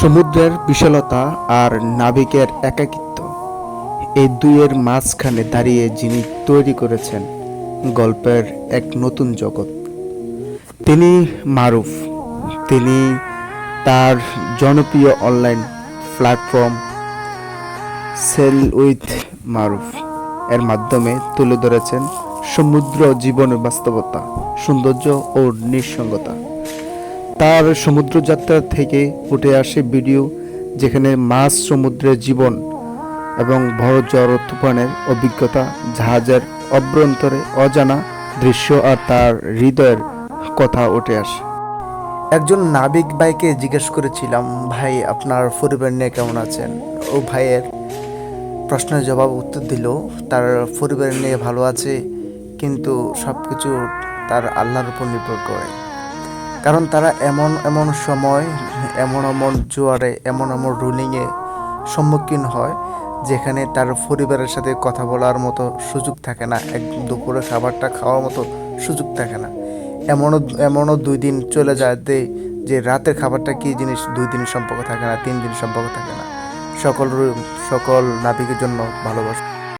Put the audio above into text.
সমুদ্রের বিশালতা আর নাবিকের একাকিত্ব, এই দুইয়ের মাঝখানে দাঁড়িয়ে যিনি তৈরি করেছেন গল্পের এক নতুন জগৎ। তিনি মারুফ, তিনি তার জনপ্রিয় online platform sale with Maruf. এর মাধ্যমে তুলে ধরেছেন সমুদ্র জীবনের বাস্তবতা, সৌন্দর্য ও নিঃসঙ্গতা। তার সমুদ্রযাত্রা থেকে উঠে আসে ভিডিও যেখানে মাছ সমুদ্রের জীবন এবং বড় জ্বর তুফানের অভিজ্ঞতা, জাহাজের অভ্যন্তরে অজানা দৃশ্য আর তার হৃদয়ের কথা উঠে আসে। একজন নাবিক ভাইকে জিজ্ঞেস করেছিলাম, ভাই, আপনার পরিবার নিয়ে কেমন আছেন? ও ভাইয়ের প্রশ্নের জবাব উত্তর দিল, তার পরিবার নিয়ে ভালো আছে, কিন্তু সব কিছু তার আল্লাহর উপর নির্ভর করে। কারণ তারা এমন এমন সময়, এমন এমন জোয়ারে, এমন এমন রুলিংয়ে সম্মুখীন হয়, যেখানে তার পরিবারের সাথে কথা বলার মতো সুযোগ থাকে না। এক দুপুরে খাবারটা খাওয়ার মতো সুযোগ থাকে না। এমনও এমনও দুই দিন চলে যায় যে রাতের খাবারটা কী জিনিস দুই দিন সম্পর্ক থাকে না, তিন দিন সম্পর্ক থাকে না। সকল সকল নাবিকের জন্য ভালোবাসা।